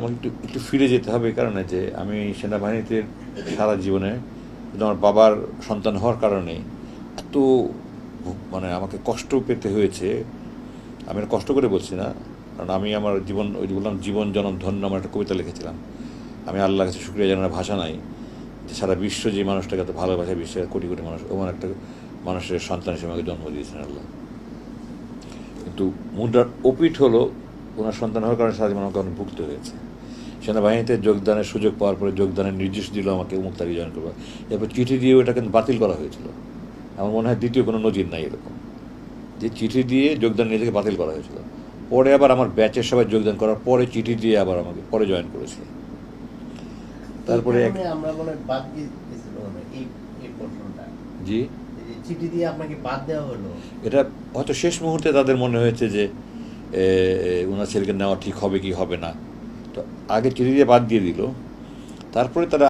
আমাকে একটু একটু ফিরে যেতে হবে কারণে যে আমি সেনাবাহিনীতে সারা জীবনে আমার বাবার সন্তান হওয়ার কারণে এত মানে আমাকে কষ্ট পেতে হয়েছে। আমি কষ্ট করে বলছি না, কারণ আমি আমার জীবন, ওই বললাম, জীবন জনম ধন্য আমার একটা কবিতা লিখেছিলাম। আমি আল্লাহ কাছে শুক্রিয়া জানার ভাষা নাই যে সারা বিশ্ব যে মানুষটাকে এত ভালোবাসে, বিশ্বের কোটি কোটি মানুষ ওমন একটা মানুষের সন্তান হিসেবে আমাকে জন্ম দিয়েছেন আল্লাহ। কিন্তু মুদ্রার অপিঠ হলো ওনার সন্তান হওয়ার কারণে সারা জীবন আমাকে ভুগতে হয়েছে। সেনাবাহিনীতে যোগদানের সুযোগ পাওয়ার পরে যোগদানের নির্দেশ দিল আমাকে অমুক তারিখ জয়েন করব এরপর চিঠি দিয়ে ওটা কিন্তু বাতিল করা হয়েছিল। আমার মনে হয় দ্বিতীয় কোনো নজির নাই এরকম। যে চিঠি দিয়ে যোগদান নিজেকে বাতিল করা হয়েছিল। পরে আবার আমার ব্যাচের সবাই যোগদান করার পরে চিঠি দিয়ে আবার আমাকে পরে জয়েন করেছে। তারপরে জি। চিঠি দিয়ে আপনাকে বাদ দেওয়া হলো। এটা হয়তো শেষ মুহূর্তে তাদের মনে হয়েছে যে ওনার ছেলেকে নেওয়া ঠিক হবে কি হবে না। তো আগে চিঠি দিয়ে বাদ দিয়ে দিল। তারপরে তারা